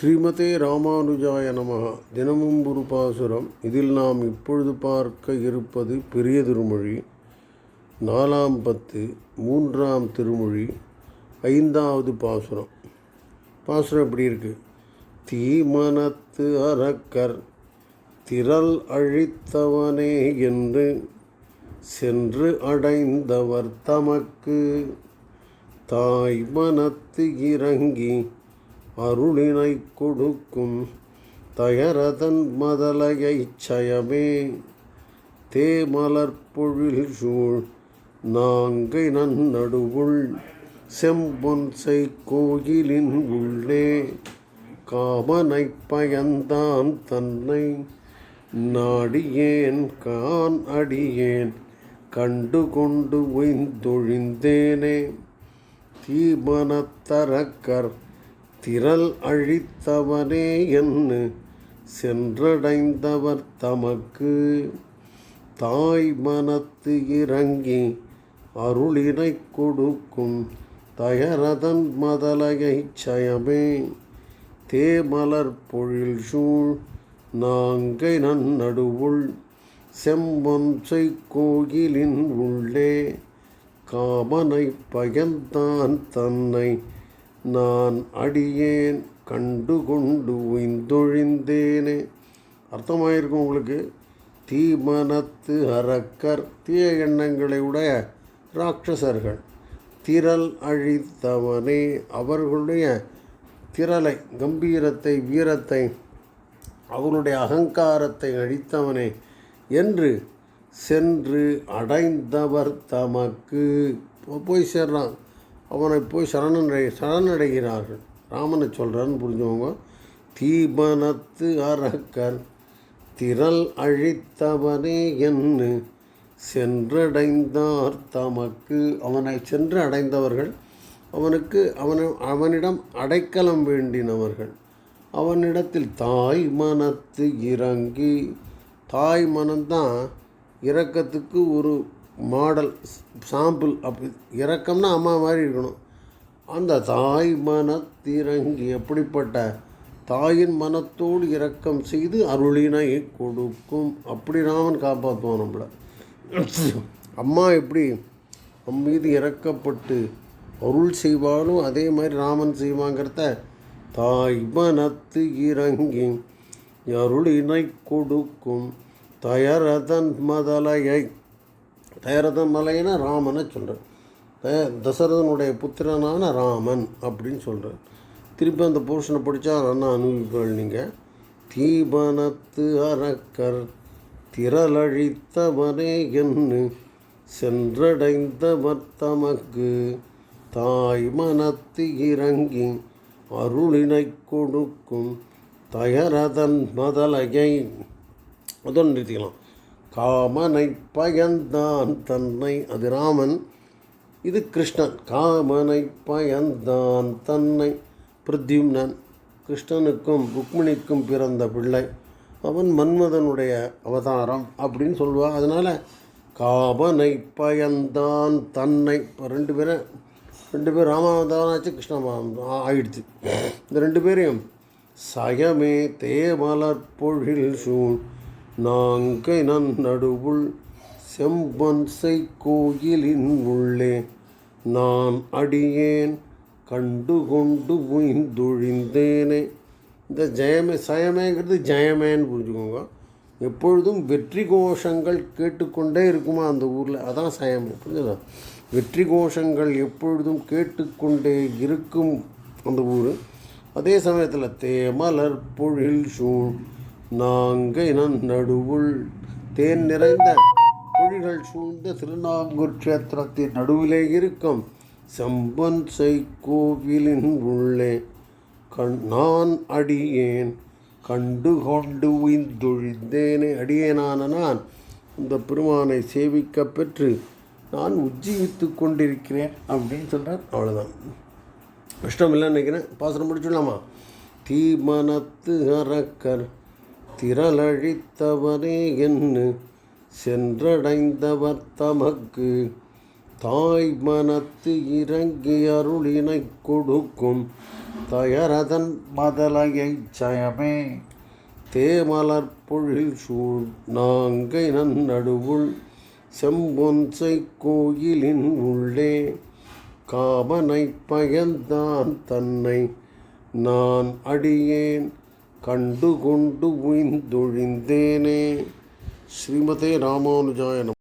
ஸ்ரீமதே ராமானுஜாய நமகா. தினமும் ஒரு பாசுரம் இதில் நாம் இப்பொழுது பார்க்க இருப்பது பெரிய திருமொழி. நாலாம் பத்து மூன்றாம் திருமொழி ஐந்தாவது பாசுரம். பாசுரம் எப்படி இருக்கு? தீமனத்து அரக்கர் திரள் அழித்தவனே என்று சென்று அடைந்தவர் தமக்கு. தாய் மனத்து இறங்கி அருளினை கொடுக்கும் தயரதன் மதலையைச் சயமே. தேமலர்பொழில் சூழ் நாங்கை நன்னடுவுள் செம்பொன்சை கோயிலின் உள்ளே. காமனை பயந்தான் தன்னை நாடியேன் கான் அடியேன் கண்டு கொண்டு ஒய்ந்தொழிந்தேனே தீமனத்தரக்கர் திரள் அழித்தவனே என்று சென்றடைந்தவர் தமக்கு. தாய் மனத்து இறங்கி அருளினை கொடுக்கும் தயரதன் மதலையை சயமே. தேமலர் பொழில் சூழ் நாங்கை நன்னடுவுள் செம்பொன்சை கோயிலின் உள்ளே. காமனை பயந்தான் தன்னை நான் அடியேன் கண்டு கொண்டு உய்ந்தொழிந்தேனே. அர்த்தமாயிருக்கும் உங்களுக்கு? தீமனத்து அரக்கர் தீய எண்ணங்களை உடைய ராட்சசர்கள் திரள் அழித்தவனே அவர்களுடைய திரளை கம்பீரத்தை வீரத்தை அவர்களுடைய அகங்காரத்தை அழித்தவனே என்று சென்று அடைந்தவர் தமக்கு. போய் சேர்றான். அவனை போய் சரணடை சரணடைகிறார்கள். ராமனை சொல்கிறான்னு புரிஞ்சவங்க தீபனத்து அரக்கர் திரள் அழித்தவனே என்று சென்றடைந்தார் தமக்கு. அவனை சென்று அடைந்தவர்கள் அவனுக்கு அவனை அவனிடம் அடைக்கலம் வேண்டினவர்கள். அவனிடத்தில் தாய் மனத்து இறங்கி தாய் மனம்தான் இறக்கத்துக்கு ஒரு மாடல் சாம்பிள் அப்படி இறக்கம்னா அம்மா மாதிரி இருக்கணும். அந்த தாய் மனத்திறங்கி எப்படிப்பட்ட தாயின் மனத்தோடு இரக்கம் செய்து அருளினை கொடுக்கும். அப்படி ராமன் காப்பாற்றுவான் நம்மளை. அம்மா எப்படி நம் மீது இறக்கப்பட்டு அருள் செய்வானோ அதே மாதிரி ராமன் செய்வாங்கிறத தாய் மனத்து இறங்கி அருளினை கொடுக்கும். தயரதன் மதலையை தயரதன் மலைன்னு ராமனை சொல்கிறேன் தய தசரதனுடைய புத்திரனான ராமன் அப்படின்னு சொல்கிறேன் திருப்பி அந்த போர்ஷனை படித்தா நல்லா அனுபவிப்பீர்கள் நீங்கள் தீபனத்து அரக்கர் திரளழித்தவனே என்று சென்றடைந்தவர் தமக்கு தாய் மனத்து இறங்கி அருளினை கொடுக்கும் தயரதன் மதலையை. அதோடு நிறுத்திக்கலாம். காமனை பயந்தான் தன்னை அது ராமன் இது கிருஷ்ணன். காமனை பயந்தான் தன்னை பிரத்யும்னன். கிருஷ்ணனுக்கும் ருக்மிணிக்கும் பிறந்த பிள்ளை. அவன் மன்மதனுடைய அவதாரம் அப்படின்னு சொல்லுவாள் அதனால் காமனை பயந்தான் தன்னை. இப்போ ரெண்டு பேரும் ரெண்டு பேர் ராமாவதாரம் ஆச்சு கிருஷ்ண ஆயிடுச்சு. இந்த ரெண்டு பேரையும் சயமே தேமலர் பொழில் சூழ் நாங்கை நன் நடுவுள் செம்பன்சை கோயிலின் உள்ளே. நான் அடியேன் கண்டு கொண்டு உய்ந்தொழிந்தேனே இந்த ஜெயமே சயமேங்கிறது ஜெயமேன்னு புரிஞ்சுக்கோங்க. எப்பொழுதும் வெற்றி கோஷங்கள் கேட்டுக்கொண்டே இருக்குமா அந்த ஊரில்? அதான் சயமே புரிஞ்சுதா? வெற்றி கோஷங்கள் எப்பொழுதும் கேட்டுக்கொண்டே இருக்கும் அந்த ஊர். அதே சமயத்தில் தேமலர் பொழில் சூழ் நாங்கை நடுவுள் தேன் நிறைந்த குழிகள் சூழ்ந்த திருநாங்கூர் கஷேத்திரத்தின் நடுவிலே இருக்கும் செம்பன் கோவிலின் உள்ளே. கண் நான் அடியேன். கண்டு கொண்டு உய்ந்தொழிந்தேனே அடியேனான நான். இந்த பெருமானை சேவிக்க பெற்று நான் உஜ்ஜீவித்து கொண்டிருக்கிறேன் அப்படின்னு சொல்கிறார் அவ்வளோதான் கஷ்டம் இல்லைன்னு நினைக்கிறேன். பாசனம் முடிச்சுடலாமா? தீமனத்து அரக்கர் திரளழித்தவரே என்று சென்றடைந்தவர் தமக்கு தாய் மனத்து இறங்கி அருளினை கொடுக்கும் தயரதன் மதலையை ஜயமே தேமலர் பொழில் சூழ் நாங்கை நன்னடுவுள் செம்பொன்சை கோயிலின் உள்ளே. காமனை பயந்தான் தன்னை நான் அடியேன். கண்டு கொண்டு உய்ந்தொழிந்தேனே. ஸ்ரீமதே ராமானுஜாய நமः.